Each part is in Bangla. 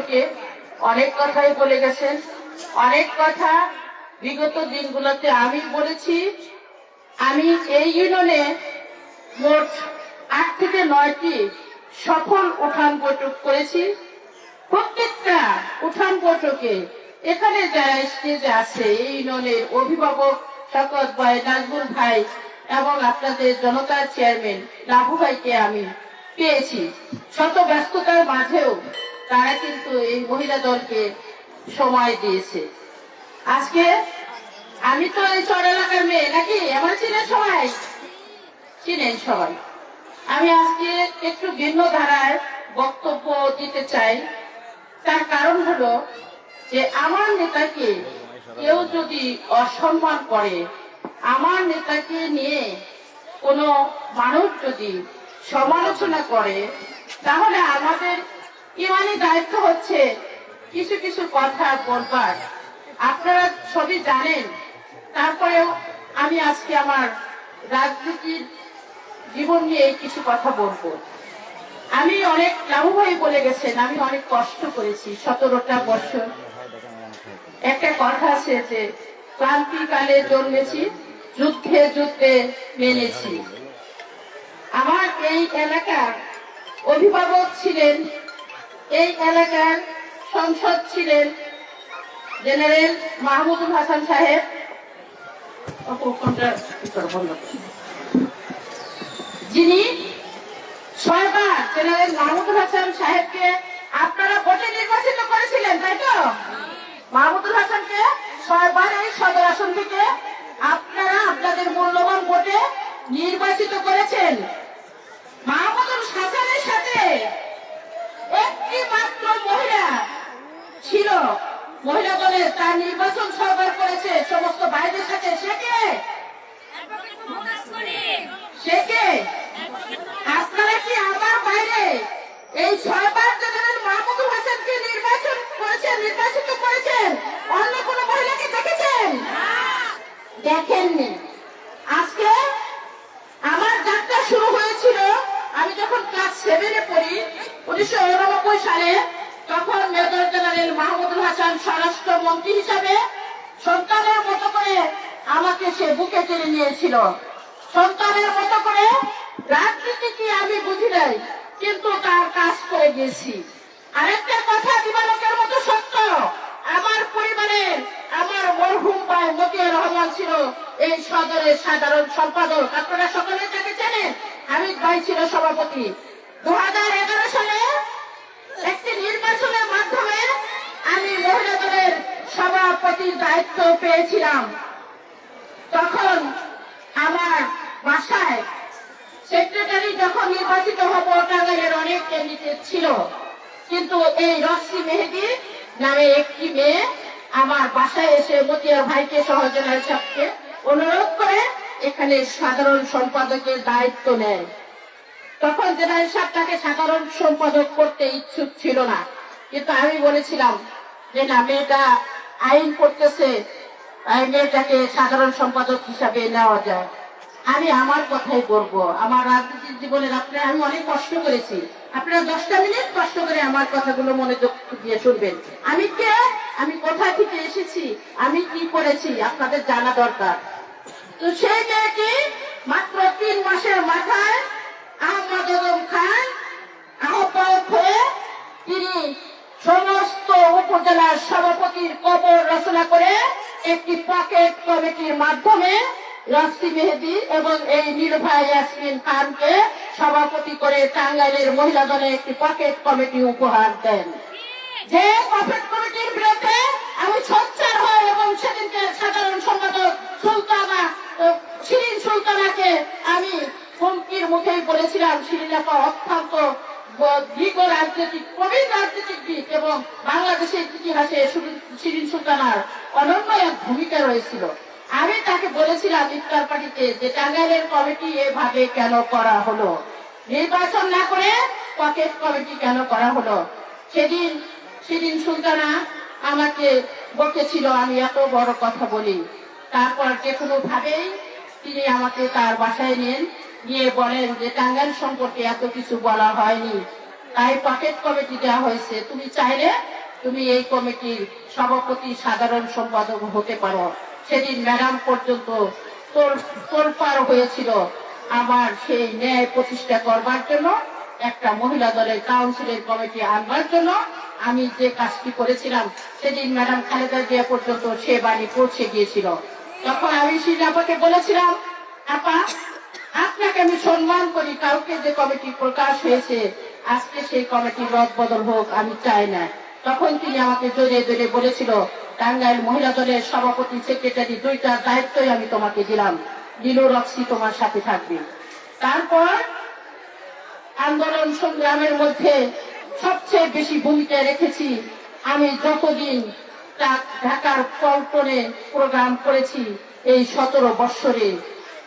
সম্পর্কে অনেক কথাই বলে গেছেন। অনেক কথা বিগত দিনগুলোতে আমি বলেছি। আমি এই ইউনিয়নে মোট আট থেকে নয়টি সফল উঠান বৈঠক করেছি। প্রত্যেকটা উঠান বৈঠকে এখানে যারা স্টেজে আছে, এই ইউনিয়নের অভিভাবক শকত ভাই, নাজমুল ভাই এবং আপনাদের জনতার চেয়ারম্যান লাভু ভাইকে আমি পেয়েছি। শত ব্যস্ততার মাঝেও তারা কিন্তু এই মহিলা দলকে সময় দিয়েছে। আজকে আমি তো এই চর এলাকার মেয়ে, নাকি? আমার চিনেন সবাই? চিনেন সবাই। আমি আজকে একটু ভিন্ন ধারায় বক্তব্য দিতে চাই। তার কারণ হলো যে আমার নেতাকে কেউ যদি অসম্মান করে, আমার নেতাকে নিয়ে কোনো মানুষ যদি সমালোচনা করে, তাহলে আমাদের ইমানি দায়িত্ব হচ্ছে কিছু কিছু কথা বলবার। আপনারা সবই জানেন। তারপরেও আমি আজকে আমার রাজনীতির জীবন নিয়ে কিছু কথা বলব। আমি অনেক লাভু ভাই বলে গেছেন, আমি অনেক কষ্ট করেছি। সতেরোটা বছর একটা কথা আছে যে, ক্রান্তিকালে জন্মেছি, যুদ্ধে যুদ্ধে মেনেছি আমার এই এলাকার অভিভাবক ছিলেন এই এলাকার সংসদ ছিলেন জেনারেল মাহমুদুল হাসান সাহেব। যিনি ছয়বার জেনারেল মাহমুদুল হাসান সাহেবকে আপনারা ভোটে নির্বাচিত করেছিলেন, তাই তো মাহমুদুল হাসানকে ছয়বার এই সদর আসন থেকে আপনারা আপনাদের মূল্যবান ভোটে নির্বাচিত করেছেন মাহমুদুল হাসানের সাথে একটি মাত্র মহিলা ছিল। মহিলা দলে তার নির্বাচন সরকার করেছে সমস্ত বাইরের সাথে সে কে? সে কে? আপনারা কি আমার বাইরে এই ছয়বার জেনারেল মাহমুদুল হাসানকে নির্বাচন করেছেন নির্বাচিত করেছেন অন্য কোন মহিলাকে দেখেছেন দেখেননি আজকে আমার যাত্রা শুরু হয়েছিল আমি যখন ক্লাস সেভেনে পড়ি উনিশশো উননব্বই সালে তখন মেজর জেনারেল মাহমুদুল হাসান স্বরাষ্ট্র মন্ত্রী হিসাবে সন্তানের মতো করে আমাকে সে বুকে নিয়েছিল সন্তানের মতো করে রাজনীতি কি আমি বুঝি নাই, কিন্তু তার কাজ করে গেছি। আরেকটা কথা দিবালকের মতো সত্য, আমার পরিবারের আমার মরহুম ভাই মতিউর রহমান ছিল এই সদরের সাধারণ সম্পাদক। আপনারা সকলে তাকে চেনেন। হামিদ ভাই ছিল সভাপতি। দু হাজার এগারো সালে একটি নির্বাচনের মাধ্যমে আমি মহিলা দলের সভাপতির দায়িত্ব পেয়েছিলাম। তখন আমার বাসায় সেক্রেটারি যখন নির্বাচিত হব, টাঙ্গাইলের অনেক ক্যান্ডিডেট ছিল। কিন্তু এই রশ্মি মেহেদি নামে একটি মেয়ে আমার বাসায় এসে মতিয়ার ভাইকে সহজনার সাথে অনুরোধ করে এখানে সাধারণ সম্পাদকের দায়িত্ব নেয়। তখন জেনারেল সাহেব তাকে সাধারণ সম্পাদক করতে ইচ্ছুক ছিল না। কিন্তু আমি বলেছিলাম যে না, মেয়েটা আইন করতেছে এই সাধারণ সম্পাদক হিসাবে নেওয়া যায়। আমি আমার কথাই বলব। আমার রাজনীতির জীবনের আপনার আমি অনেক কষ্ট করেছি। আপনারা দশটা মিনিট কষ্ট করে আমার কথাগুলো মনোযোগ দিয়ে শুনবেন। আমি কে? আমি কোথা থেকে এসেছি? আমি কি করেছি? আপনাদের জানা দরকার। তো সেই মেয়েটি মাত্র তিন মাসের মাথায় আহমদ আজম খান আহ্বায়ক হয়ে তিনি সমস্ত উপজেলার সভাপতির কবর রচনা করে একটি পকেট কমিটির মাধ্যমে রাস্তি মেহেদি এবং এই নির্ভয় ইয়াসমিন খানকে সভাপতি করে টাঙ্গাইলের মহিলা দলে একটি পকেট কমিটি উপহার দেন। যে পকেট কমিটির বিরুদ্ধে আমি সোচ্চার হই এবং সেদিনকে সাধারণ সম্পাদক সুলতানা শিরিন সুলতানাকে আমি হুমকির মুখেই বলেছিলাম, শিরিন আপা অত্যন্ত দীর্ঘ রাজনৈতিক, প্রবীণ রাজনীতিবিদ এবং বাংলাদেশের ইতিহাসে শিরিন- সুলতানার অনন্য এক ভূমিকা রয়েছিল। আমি তাকে বলেছিলাম ইফতার পার্টিতে যে টাঙ্গাইলের কমিটি এভাবে কেন করা হলো? নির্বাচন না করে পকেট কমিটি কেন করা হলো? সেদিন সেদিন সুলতানা আমাকে বকেছিল, আমি এত বড় কথা বলি। তারপর যে কোনো ভাবেই তিনি আমাকে তার বাসায় নেন নিয়ে বলেন যে, টাঙ্গাইল সম্পর্কে এত কিছু বলা হয়নি। তাই পকেট কমিটি দেওয়া হয়েছে। তুমি চাইলে তুমি এই কমিটির সভাপতি, সাধারণ সম্পাদক হতে পারো। সেদিন ম্যাডাম পর্যন্ত তোর তোলপাড় হয়েছিল আমার সেই ন্যায় প্রতিষ্ঠা করবার জন্য। একটা মহিলা দলের কাউন্সিলের কমিটি আনবার জন্য আমি যে কাজটি করেছিলাম, সেদিন ম্যাডাম খালেদা জিয়া পর্যন্ত সে বাড়ি পৌঁছে গিয়েছিল। তখন আমি শিলাপাকে বলেছিলাম, আপা আপনাকে আমি সম্মান করি, কাউকে যে কমিটি প্রকাশ হয়েছে, আজকে সেই কমিটি রদ বদল হোক, আমি চাই না। তখন তিনি আমাকে জড়িয়ে জড়িয়ে বলেছিল, টাঙ্গাইল মহিলা দলের সভাপতি, সেক্রেটারি, দুইটার দায়িত্বই আমি তোমাকে দিলাম। নীলু রক্সি তোমার সাথে থাকবে। তারপর আন্দোলন সংগ্রামের মধ্যে সবচেয়ে বেশি ভূমিকা রেখেছি, আমি যতদিন ঢাকার পল্টনে প্রোগ্রাম করেছি, এই সতেরো বৎসরে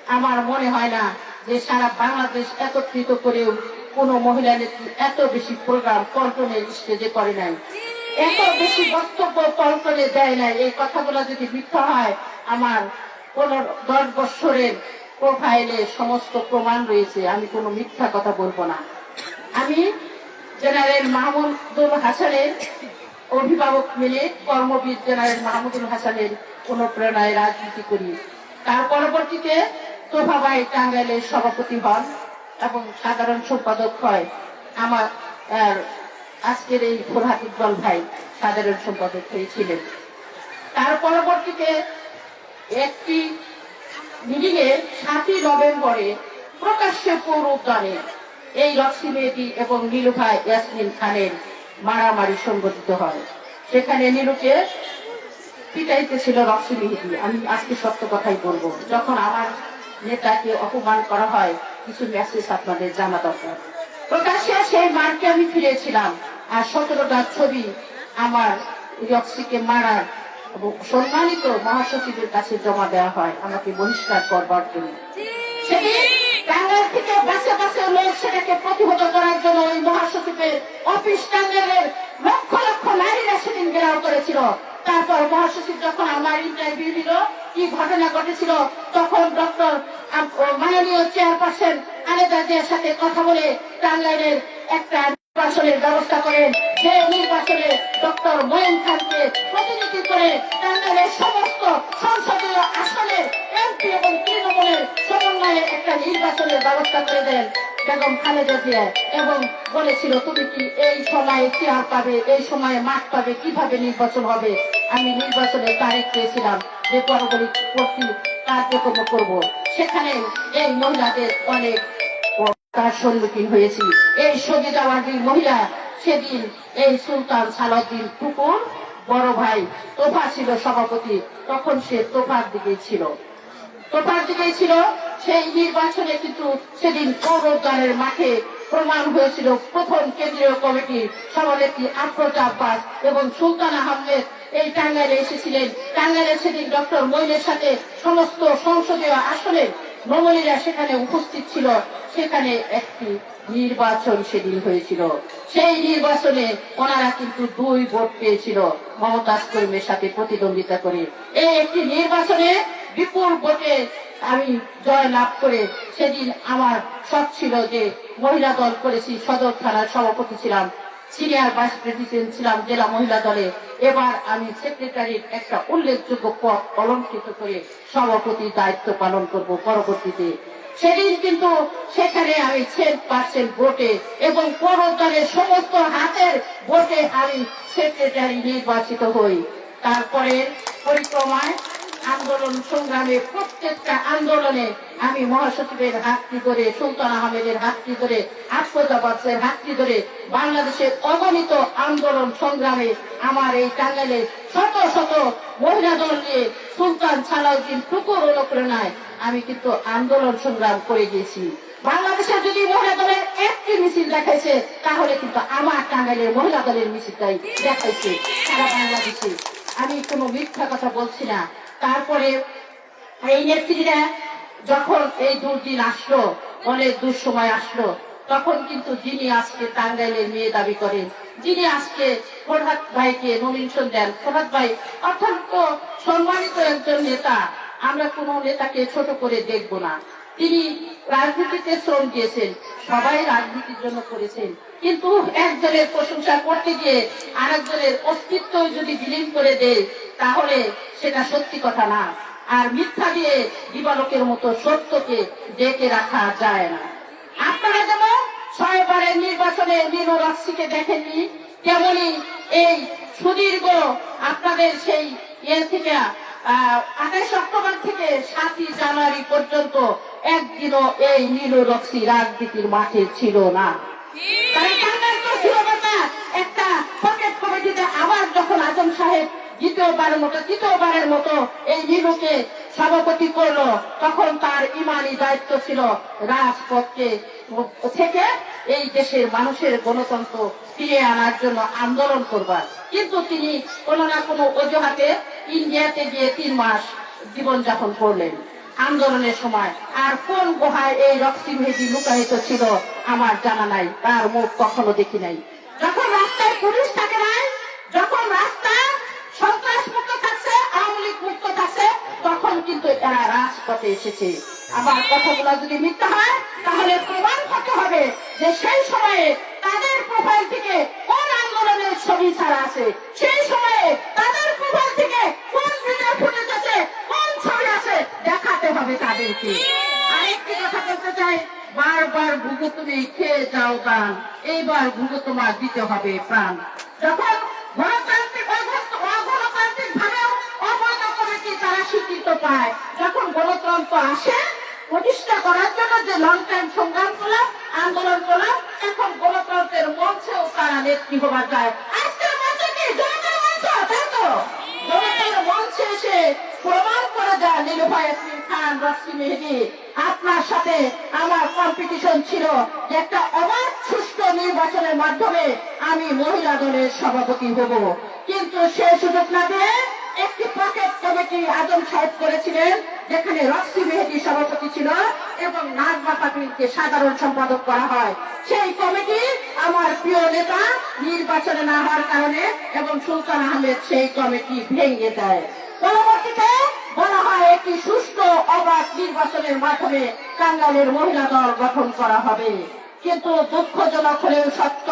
আমার মনে হয় না যে সারা বাংলাদেশ একত্রিত করেও কোনো মহিলা নেত্রী এত বেশি প্রোগ্রাম পল্টনের স্টেজে করে নাই। এত বেশি বক্তব্য পল্টনে দেয় নাই। এই কথাগুলো যদি মিথ্যা হয়, আমার পনেরো, দশ বৎসরের প্রোফাইলে সমস্ত প্রমাণ রয়েছে। আমি কোনো মিথ্যা কথা বলব না। আমি জেনারেল মাহমুদুল হাসানের অভিভাবক মিলে কর্মবীর জেনারেল মাহমুদুল হাসানের অনুপ্রেরণায় রাজনীতি করি। তার পরবর্তীতে তোফাবাই টাঙ্গাইলের সভাপতি হন এবং সাধারণ সম্পাদক হয় আমার আজকের এই ফোরহাত ইকবাল ভাই সাধারণ সম্পাদক হয়েছিলেন। তার পরবর্তীতে একটি মিটিং এ সাতই নভেম্বরে প্রকাশ্যে পৌর উদ্যানে এই রক্সি মেয়েটি এবং নীলুফা ইয়াসমিন খানের মারামারি সংগঠিত হয়। সেখানে নীলুকে পিটাইতে ছিল রক্সি মেহেদি। আমি আজকে সত্য কথাই বলব। যখন আমার নেতাকে অপমান করা হয়। কিছু মেসেজ আপনাদের জানা দরকার। প্রকাশ্যে সেই মারকে আমি ফিরেছিলাম। আর সতেরোটা ছবি আমার রক্সিকে মারার সম্মানিত মহাসচিবের কাছে জমা দেওয়া হয়। আমাকে বহিষ্কার করবার জন্য। তারপর মহাসচিব যখন আমার ইন্টারভিউ দিল কি ঘটনা ঘটেছিল তখন ডক্টর মাননীয় চেয়ারপারসন খালেদা জিয়ার সাথে কথা বলে টাঙ্গাইলের একটা নির্বাচনের ব্যবস্থা করেন। যে নির্বাচনে ডক্টর ময়ন খানকে প্রতিনিধি করে টাঙ্গাইলের সমস্ত সংসদীয় আসনের এমপি এবং তৃণমূলের সমন্বয়ে একটা নির্বাচনের ব্যবস্থা করে দেন বেগম খালেদা জিয়া এবং বলেছিল, তুমি কি এই সময়ে চেয়ার পাবে, এই সময়ে মাঠ পাবে, কীভাবে নির্বাচন হবে? আমি নির্বাচনে তারিখ পেয়েছিলাম যে পরবর্তী কার্যক্রম করব। সেখানে এই মহিলাদের অনেক সম্মুখীন হয়েছি। এই মহিলা, সেদিন এই সুলতান সালাউদ্দিন টুকুর বড় ভাই তোফা ছিল সভাপতি, তখন সে তোফার দিকে ছিল। তোফার দিকে ছিল, সেই নির্বাচনে কিন্তু সেদিন পৌরদ্বারের মাঠে প্রমাণ হয়েছিল প্রথম কেন্দ্রীয় কমিটির সভানেত্রী আফরোজ আব্বাস এবং সুলতান আহমেদ এই টাঙ্গাইলে এসেছিলেন টাঙ্গাইলে সেদিন ডক্টর মইনের সাথে সমস্ত সংসদীয় আসনে ভ্রমণীরা সেখানে উপস্থিত ছিল। সেখানে একটি নির্বাচন সেদিন হয়েছিল। সেই নির্বাচনে ওনারা কিন্তু দুই ভোট পেয়েছিল। মমতাজ করিমের সাথে প্রতিদ্বন্দ্বিতা করে এই একটি নির্বাচনে বিপুল ভোটে আমি জয় লাভ করে সেদিন আমার শখ ছিল যে মহিলা দল করেছি, সদর থানার সভাপতি ছিলাম। সিনিয়র ভাইস প্রেসিডেন্ট ছিলাম জেলা মহিলা দলে। এবার আমি সেক্রেটারির একটা উল্লেখযোগ্য পদ অলঙ্কৃত করে সভাপতি দায়িত্ব পালন করব পরবর্তীতে। সেদিন কিন্তু সেখানে আমি সেন্ট পার্সেন্ট ভোটে এবং পৌরদলের সমস্ত হাতের ভোটে আমি সেক্রেটারি নির্বাচিত হই। তারপরে পরিক্রমায় আন্দোলন সংগ্রামে প্রত্যেকটা আন্দোলনে আমি মহাসচিবের হাতটি ধরে, সুলতান আহমেদের হাতটি ধরে আফরোজাবাদের হাতটি ধরে বাংলাদেশের অগণিত আন্দোলন সংগ্রামে আমার এই টাঙ্গাইলে শত শত মহিলা দল নিয়ে সুলতান সালাউদ্দিন টুকুর অনুপ্রেরণায় আমি কিন্তু আন্দোলন সংগ্রাম করে গিয়েছি। বাংলাদেশে যদি মহিলা দলের একটি মিছিল দেখাইছে, তাহলে কিন্তু আমার টাঙ্গাইলের মহিলা দলের মিছিলটাই দেখাইছে সারা বাংলাদেশে। আমি কোনো মিথ্যা কথা বলছি না। তারপরে এই নেত্রীরা যখন এই দুর্দিন আসলো, অনেক দুঃসময় আসলো, তখন কিন্তু যিনি আজকে টাঙ্গাইলের মেয়ে দাবি করেন, যিনি আজকে ফরহাদ ভাইকে নমিনেশন দেন, ফরহাদ ভাই অত্যন্ত সম্মানিত একজন নেতা, আমরা কোনো নেতাকে ছোট করে দেখব না। তিনি রাজনীতিতে শ্রম দিয়েছেন, সবাই রাজনীতির জন্য করেছেন, কিন্তু একজনের প্রশংসা করতে গিয়ে আরেকজনের অস্তিত্ব যদি বিলীন করে দেয়, তাহলে সেটা সত্যি কথা না। আর মিথ্যা দিয়ে দিবালোকের মতো সত্যকে ডেকে রাখা যায় না। আপনারা যেমন ছয়বারের নির্বাচনে নীলু রাশিকে দেখেননি তেমনি এই সুদীর্ঘ আপনাদের সেই ইয়ে থেকে আঠাশ অক্টোবর থেকে সাতই জানুয়ারি পর্যন্ত একদিনও এই নীল রক্সি রাজনীতির মাঠে ছিল না। একটা পকেট কমিটিতে আবার যখন আজম সাহেব দ্বিতীয়বারের মতো তৃতীয়বারের মতো এই নীলুকে সভাপতি করল। তখন তার ইমানি দায়িত্ব ছিল রাজপথকে থেকে এই দেশের মানুষের গণতন্ত্র ফিরে আনার জন্য আন্দোলন করবার। কিন্তু তিনি কোনো না কোনো অজুহাতে ইন্ডিয়াতে গিয়ে তিন মাস জীবনযাপন করলেন। আন্দোলনের সময় আর কোন গুহায় এই রক্সি মেহেদি লুকায়িত ছিল আমার জানা নাই, তার মুখ কখনো দেখি নাই। যখন রাস্তায় পুলিশ থাকে নাই, যখন রাস্তা সন্ত্রাস মুক্ত থাকছে আওয়ামী লীগ মুক্ত থাকছে তখন কিন্তু এরা রাজপথে এসেছে। আমার কথাগুলো যদি মিথ্যা হয়, তাহলে প্রমাণ করতে হবে যে সেই সময়ে তাদের প্রোফাইল থেকে কোন আন্দোলনের ছবি ছাড়া আছে। সেই সময়ে তাদের প্রোফাইল থেকে কোন ভিডিও ফুটেজ আছে, কোন ছবি আছে, দেখাতে হবে তাদেরকে। আরেকটি কথা বলতে চাই, বারবার ভুগো তুমি, খেয়ে যাও গান এইবার ভুগো তোমার দিতে হবে প্রাণ। যখন গণতান্ত্রিক অগণ- অগণতান্ত্রিক ভাবেও অবৈধ কমিটি স্বীকৃত পায়। যখন গণতন্ত্র আসে, প্রতিষ্ঠা করার জন্য যে লং টাইম সংগ্রাম করলাম আন্দোলন করলাম এখন গণতন্ত্রের মঞ্চেও তারা নেত্রী হবার যায়। সাথে আমার কম্পিটিশন ছিল একটা নির্বাচনের মাধ্যমে আমি মহিলা দলের সভাপতি হব। কিন্তু সে সুযোগ না দিয়ে কমিটি আজম সাহেব করেছিলেন, যেখানে রশ্মি মেহেদি সভাপতি ছিল এবং নাজমা পাটিলকে সাধারণ সম্পাদক করা হয়। সেই কমিটি আমার প্রিয় নেতা নির্বাচনে না হওয়ার কারণে এবং সুলতান আহমেদ সেই কমিটি ভেঙে দেয়। পরবর্তীতে বলা হয় একটি সুষ্ঠু অবাধ নির্বাচনের মাধ্যমে টাঙ্গাইলের মহিলা দল গঠন করা হবে। কিন্তু দুঃখজনক হলেও সত্য,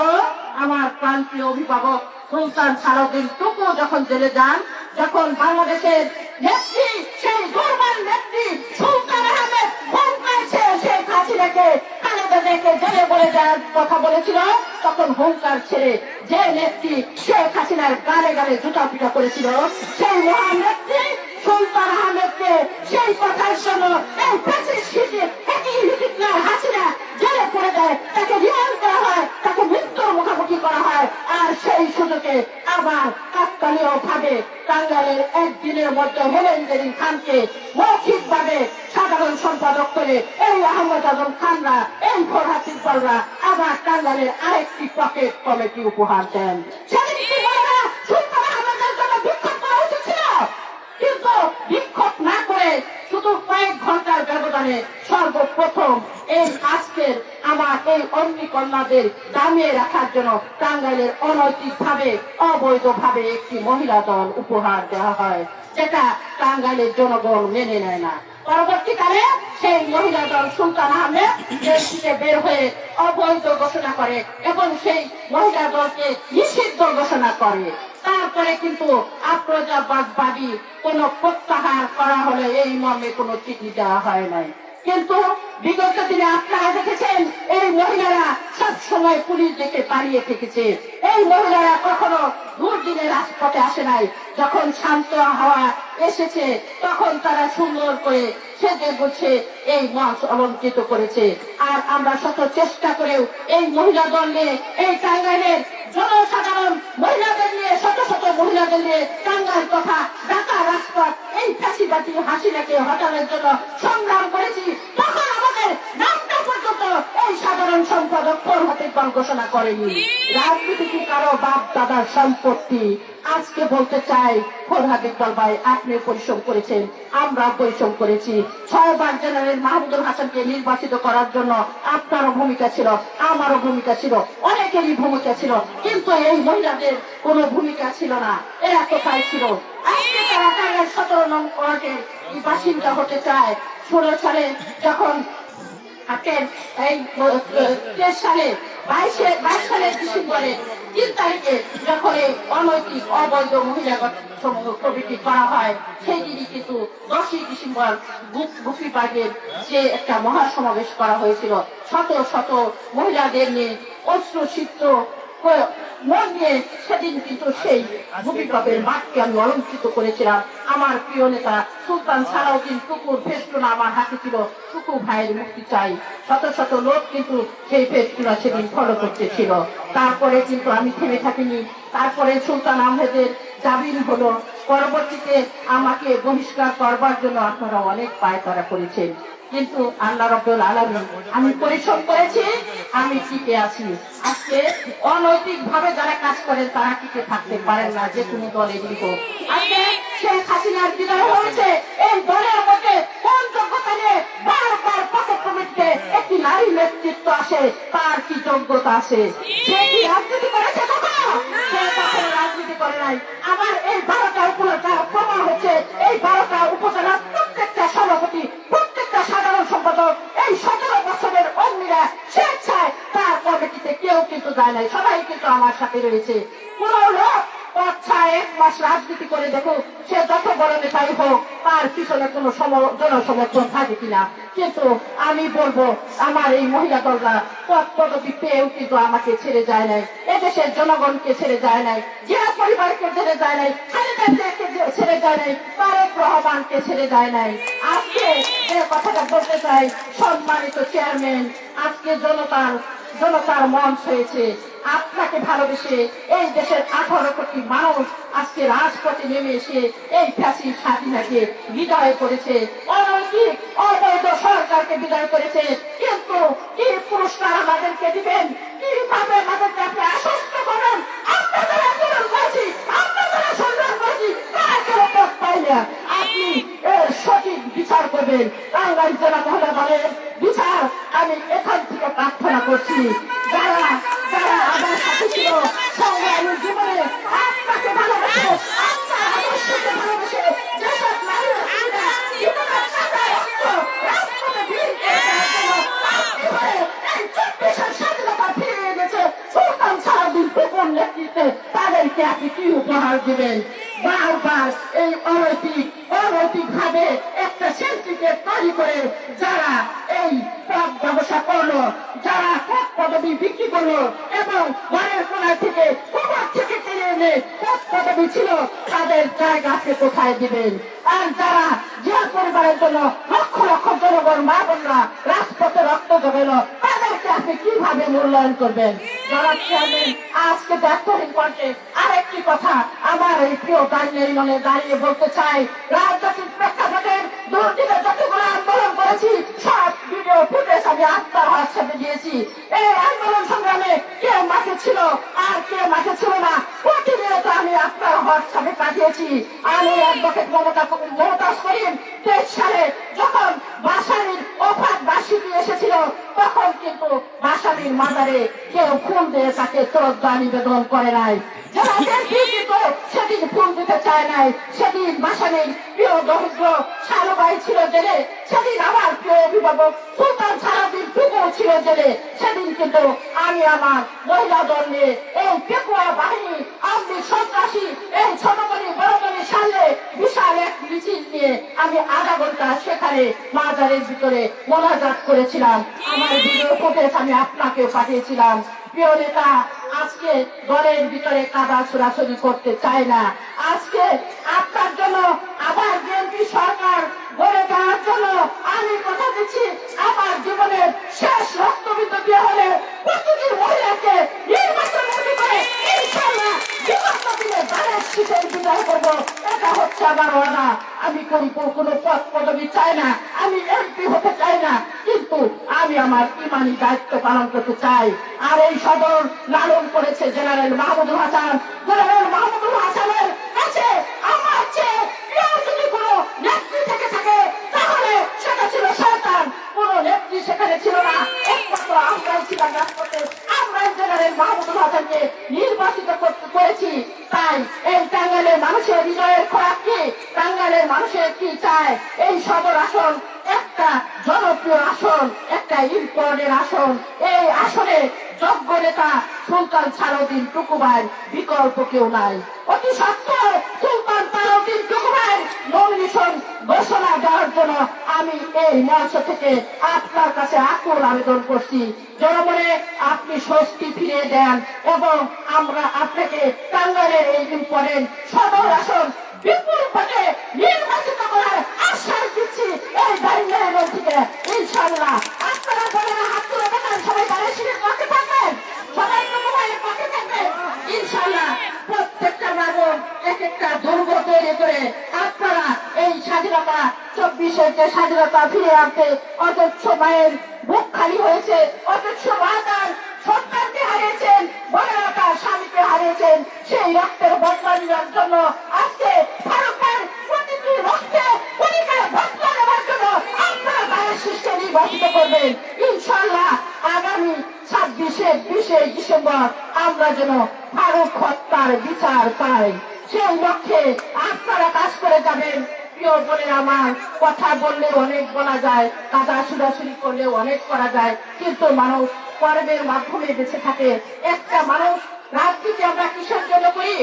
আমার প্রান্তীয় অভিভাবক সুলতান সালাউদ্দিন টুকু যখন জেলে যান যখন বাংলাদেশের নেত্রী, সেই দুর্বল নেত্রী সুলতান আহমেদ খালেদা জেলে বলে যাওয়ার কথা বলেছিল। তখন হুঙ্কার ছেড়ে যে নেত্রী হাসিনার গালে গালে জুতা পিটা করেছিল। সেই মহান নেত্রী সুলতান আহমেদকে সেই কথার জন্য এই একই হিটলার হাসিনা জেলে পড়ে দেয়। তাকে করা হয়, তাকে মুখোমুখি করা হয়। আর সেই সুযোগে আবার তাৎকালীয় ভাবে টাঙ্গালের একদিনের মধ্যে হেলেন্দারি খানকে মৌখিক ভাবে সাধারণ সম্পাদক করে এই আহমদ আজম খানরা, এই ফরহাদ আবার টাঙ্গালের আরেকটি পকেট কমিটি উপহার দেন সেদিন কি বলে না সুলতান আহমেদের জন্য বিক্ষোভ করা উচিত ছিল কিন্তু বিক্ষোভ না করে শুধু কয়েক ঘণ্টার ব্যবধানে সর্বপ্রথম এই আজকের আমার এই অগ্নি কন্যাদের দামিয়ে রাখার জন্য টাঙ্গাইলের অনৈতিক ভাবে অবৈধ ভাবে একটি মহিলা দল উপহার দেওয়া হয়, যেটা টাঙ্গাইলের জনগণ মেনে নেয় না। পরবর্তীকালে সেই মহিলা দল সুলতান আহমেদ জেল থেকে বের হয়ে অবৈধ ঘোষণা করে এবং সেই মহিলা দলকে নিষিদ্ধ ঘোষণা করে। তারপরে কিন্তু আপ্রজাবাদী কোন প্রত্যাহার করা হলে এই মর্মে কোনো চিঠি দেওয়া হয় নাই। কিন্তু বিগত দিনে আপনারা দেখেছেন, এই মহিলারা সব সময় পুলিশ দেখে পালিয়ে থেকেছে। এই মহিলারা কখনো দুর্দিনে রাজপথে আসে নাই। যখন শান্ত হাওয়া এসেছে, তখন তারা সুন্দর করে সেজে গুছে এই মঞ্চ অলঙ্কৃত করেছে। আর আমরা শত চেষ্টা করেও এই মহিলা দল নিয়ে এই টাঙ্গাইলের জনসাধারণ, মহিলাদের নিয়ে, শত শত মহিলাদের নিয়ে টাঙ্গাইল কথা ঢাকা রাজপথ, এই ফাঁসিবাদী হাসিনাকে হটানোর জন্য সংগ্রাম করেছি। তখন আমাদের পর্যন্ত এই সাধারণ সম্পাদক ফরহাত ইকবাল ঘোষণা করেনি। রাজনীতি কি কারও বাপ দাদার সম্পত্তি আজকে বলতে চাই ফরহাদ ইকবাল ভাই আপনি পরিশ্রম করেছেন আমরা পরিশ্রম করেছি। ছয়বার জেনারেল মাহমুদুল হাসানকে নির্বাচিত করার জন্য আপনারও ভূমিকা ছিল আমারও ভূমিকা ছিল অনেকেরই ভূমিকা ছিল কিন্তু এই মহিলাদের কোনো ভূমিকা ছিল না এরা কোথায় ছিল? আজকে তারা সতেরো নং ওয়ার্ডের বাসিন্দা হতে চায়। ষোলো সালে যখন এই তেইশ সালে, বাইশে, বাইশ ডিসেম্বরে তিন তারিখে যখন এই অনৈতিক, অবৈধ মহিলা সমূহ করা হয়, সেই দিনই কিন্তু দশই ডিসেম্বর গুফিবাগের যে একটা মহাসমাবেশ করা হয়েছিল। শত শত মহিলাদের নিয়ে অস্ত্র নিয়ে সেদিন কিন্তু সেই মাঠকে আমি অলঙ্কৃত করেছিলাম। আমার প্রিয় নেতা সুলতান আমার হাতে ছিল। ভাইয়ের মুক্তি চাই। শত শত লোক কিন্তু সেই ফেস্টুনা সেদিন ফলো তারপরে কিন্তু আমি থেমে থাকিনি। তারপরে সুলতান আহমেদের জামিন হলো। পরবর্তীতে আমাকে বহিষ্কার করবার জন্য আপনারা অনেক পায়তারা করেছেন। কিন্তু আল্লাহ রব্দুল আলমী আমি পরিশ্রম করেছি, আমি টিকে আছি। আজকে অনৈতিক ভাবে যারা কাজ করেন, তারা টিকে থাকতে পারেন না, যে কোনো পকেট কমিটিতে একটি নারী নেতৃত্ব আসে, তার কি যোগ্যতা সে কি করে নাই। আমার এই বারোটা উপজেলা প্রমাণ হচ্ছে, এই বারোটা উপজেলার কিন্তু যায় নাই। সবাই কিন্তু আমার সাথে রয়েছে। কোন লোক আচ্ছা এক মাস রাজনীতি করে দেখো সে যত বড় নেতাই হোক, তার পিছনে কোনো জনসমর্থন থাকে কিনা। কিন্তু আমি বলব, আমার এই মহিলা দলরা পদ পদবি পেয়েও কিন্তু আমাকে ছেড়ে যায় নাই। এদেশের জনগণকে ছেড়ে যায় নাই। জিয়া পরিবারকে ছেড়ে যায় নাই। খালেদা ছেড়ে যায় নাই। তারেক রহমানকে ছেড়ে যায় নাই। আজকে যে কথাটা বলতে চাই, সম্মানিত চেয়ারম্যান, আজকে জনতার জনতার মঞ্চ হয়েছে। আপনাকে ভালোবেসে এই দেশের আঠারো কোটি মানুষ আজকে রাজপথে নেমে এসে এই ফ্যাসি স্বাধীনাকে বিদায় করেছে। অনৈতিক, অবৈধ সরকারকে বিদায় করেছে। কিন্তু কি পুরস্কার আমাদেরকে দিবেন? কীভাবে আমাদেরকে আপনি আশ্বস্ত করেন আপনি এর সঠিক বিচার করবেন। টাঙ্গাইল জেলা মহিলা দলের আমি এখান থেকে প্রার্থনা করছি। যারা যারা আমার সাথে ছিল সংগ্রামের জীবনে আপনাকে ভালোবাসে এই তাদেরকে আপনি কি উপহার দিবেন? বারবার এই ভাবে একটা সেন্টিকেট তৈরি করে এবং ঘরের কোনায় থেকে কোমর থেকে কিনে এনে পদ ছিল তাদের জায়গা আপনি কোথায় দিবেন? আর যারা যে পরিবারের জন্য লক্ষ লক্ষ জনগণ, মা বোনরা রাজপথে রক্ত জমেল, তাদেরকে আপনি কীভাবে মূল্যায়ন করবেন? আজকে আরেকটি কথা আমার এই প্রিয় গাইনের মনে দাঁড়িয়ে বলতে চাই, রাজনৈতিক প্রেক্ষাপটের দুর্দিনে যতগুলো আন্দোলন করেছি, সব ভিডিও ফুটেজ আমি আত্মার হোয়াটসঅ্যাপে দিয়েছি। ছিল, আর কে মাঠে ছিল না প্রতিনিয়ত আমি আপনার হট সাথে কাটিয়েছি আমি অ্যাডভোকেট মমতা মমতাজ করিম তেইশ সালে যখন বাসারির অফাত বার্ষিকী এসেছিল, তখন কিন্তু বাসারির মাজারে কেউ ফুল দিয়ে তাকে শ্রদ্ধা নিবেদন করে নাই। যারা দেখি কিন্তু সেদিন ফুল দিতে চায় নাই সেদিন বাসারির প্রিয় দরিদ্র সালুবাই ছিল জেলে সেদিন আমার প্রিয় অভিভাবক সুলতান সারাদিন টুকু ছিল জেলে সেদিন কিন্তু আমি আমার মহিলা দল নিয়ে এই পেকুয়া বাহিনী আমি সন্ত্রাসী এই ছোটমণি বড়মণি সামনে বিশাল এক মিছিল নিয়ে আমি আধা ঘণ্টা সেখানে মাজারের ভিতরে মোনাজাত করেছিলাম আমার ভিডিও পাঠিয়েছিলাম। প্রিয় নেতা, আজকে দলের ভিতরে কাদা ছোড়াছড়ি করতে চায় না। আজকে আপনার জন্য আবার বিএনপি সরকার গড়ে দেওয়ার জন্য আমি কথা দিচ্ছি, আমার জীবনের শেষ রক্তবিন্দু দিয়ে হলে প্রতিটি মহিলাকে নির্বাচন মুক্তি করে আমি কোন কোনো পদ পদবি চাই না। আমি এমপি হতে চাই না। আমি আমার ইমানি দায়িত্ব পালন করতে চাই। আর এই সদর লালন করেছে জেনারেল মাহমুদুল হাসান। জেনারেল মাহমুদুল হাসানের কাছে, আমার চেয়ে যদি কোনো নেত্রী থেকে থাকে, তাহলে সেটা ছিল শয়তান। কোন নেত্রী সেখানে ছিল না। একমাত্র আমরাই ছিলাম রাজপথে। আমরাই জেনারেল মাহমুদুল হাসানকে নির্বাচিত করেছি তাই এই টাঙ্গালের মানুষের হৃদয়ের খোরাক কি? টাঙ্গাইলের মানুষের কি চায়? এই সদর আসন একটা জনপ্রিয় আসন। একটা ইম্পর্টেন্ট আসন। এই আসনে যোগ্য নেতা সুলতান সালাউদ্দিন টুকুভাই বিকল্প কেউ নাই। অতি সত্ত্বর সুলতান সালাউদ্দিন টুকুভাই নমিনেশন ঘোষণা দেওয়ার জন্য আমি এই মঞ্চ থেকে আপনার কাছে আকুল আবেদন করছি। জনমনে আপনি স্বস্তি ফিরিয়ে দেন এবং আমরা আপনাকে টাঙ্গাইলের এই ইম্পর্টেন্ট সদর আসন বিপুল ভোটে নির্বাচিত করার আশ্বাস দিচ্ছি। এই দাঁড়িয়ে থেকে ইনশাল্লাহ এই স্বাধীনতা চব্বিশের স্বাধীনতা ফিরে আনতে অথচ মায়ের বুক খালি হয়েছে অথচ মা তার সন্তানকে হারিয়েছেন বড়রা তার স্বামীকে হারিয়েছেন সেই রক্তের বদলা জন্য নির্বাচিত করবেন। ইনশাল্লাহ আগামী ছাব্বিশে বিশে ডিসেম্বর আমরা যেন ফারুক হত্যার বিচার পাই। সেই লক্ষ্যে আপনারা কাজ করে যাবেন। আমার কথা বললে অনেক বলা যায়, কাদা সুরাসুরি করলে অনেক করা যায়। কিন্তু মানুষ কর্মের মাধ্যমে বেঁচে থাকে। একটা মানুষ রাজনীতি আমরা কিসের জন্য করি?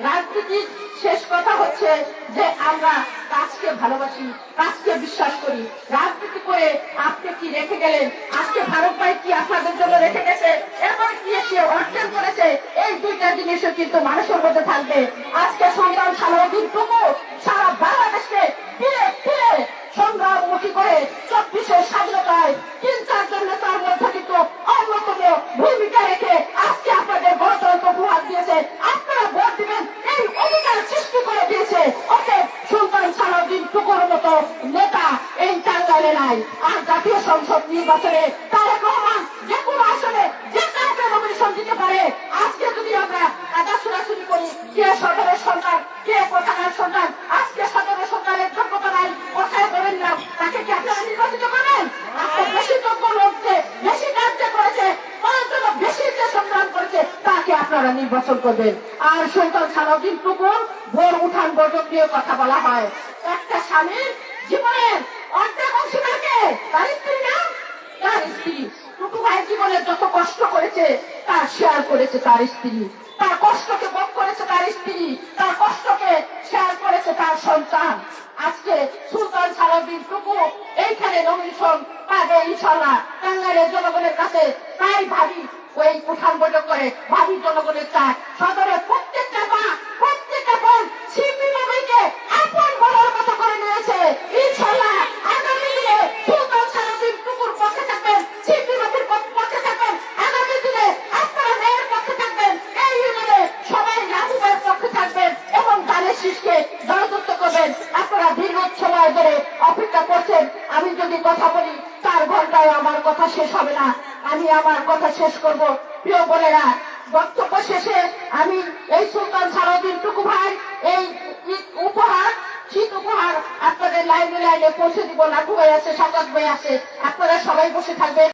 রাজনীতির শেষ কথা হচ্ছে যে আমরা কাজকে ভালোবাসি কাজকে বিশ্বাস করি রাজনীতি করে আপনি কি রেখে গেলেন। আজকে ভারত ভাই কি আপনাদের জন্য রেখে গেছে? এরপর কি সে অর্জন করেছে? এই দুইটা জিনিসও কিন্তু মানুষের মধ্যে থাকবে। আজকে সন্তান সালাউদ্দিন টুকু সারা বাংলাদেশকে ফিরে ফিরে সংগ্রামমুখী করে চব্বিশের স্বাধীনতায় তিন চারজন নেতার মধ্যে কিন্তু অন্যতম ভূমিকা রেখে আজকে আপনাদের গণতন্ত্র উপহার দিয়েছে আপনারা ভোট দিবেন এই অধিকার সৃষ্টি করে দিয়েছে ওকে সুলতান সালাউদ্দিন টুকুর মতো নেতা এই টাঙ্গাইলে নাই আর জাতীয় সংসদ নির্বাচনে তারেক রহমান যে কোনো আসনে, যে কাউকে নমিনেশন দিতে পারে, আজকে যদি আমরা কাদা সুরাসুরি করি, কে সদরের সন্তান কে কোথাকার সন্তান আজকে সদরের সন্তানের যোগ্যতা নাই কোথায় করেন না তাকে কি আপনারা নির্বাচিত করবেন? আজকে বেশি যোগ্য লোককে বেশি কার্য করেছে বেশি যে সংগ্রাম করেছে, তাকে আপনারা নির্বাচন করবেন। আর সুলতান সালাউদ্দিন টুকুর ভোর উঠান বৈঠক নিয়ে কথা বলা হয়। একটা স্বামীর জীবনের অর্ধেক অংশটাকে তার স্ত্রী না তার স্ত্রী টুকু ভাই জীবনে যত করেছে তার শেয়ার করেছে তার স্ত্রী। তার কষ্টকে ভোগ করেছে তার স্ত্রী। তার কষ্টকে শেয়ার করেছে তার সন্তান। আজকে সুলতান সারাদিন টুকু এইখানে নমিশন পাবে ইনশাল্লাহ টাঙ্গাইলের জনগণের কাছে তাই ভাবি, ওই উঠান বৈঠক করে ভাবি জনগণের চায় সদরের প্রত্যেকটা মা প্রত্যেকটা বোন শিল্পী নবীকে আপন বলার মতো করে নিয়েছে ইনশাল্লাহ আগামী দিনে সুলতান সালাউদ্দিন টুকুর পক্ষে থাকবেন শিল্পী নবীর পক্ষে থাকবেন আগামী দিনে আপনারা মেয়ের পক্ষে থাকবেন এই ইউনিয়নে সবাই রাহুবের পক্ষে থাকবেন এবং ধানের শীষকে জয়যুক্ত করবেন আপনারা দীর্ঘ সময় ধরে অপেক্ষা করছেন আমি যদি কথা বলি চার ঘন্টায় আমার কথা শেষ হবে না। আমি আমার কথা শেষ করব। প্রিয় বোনেরা, বক্তব্য শেষে আমি এই সুলতান সারাদিন টুকু ভাই, এই উপহার, শীত উপহার আপনাদের লাইনে লাইনে পৌঁছে দিব। লাঠু হয়ে আছে, সংবাদ হয়ে আছে। আপনারা সবাই বসে থাকবেন।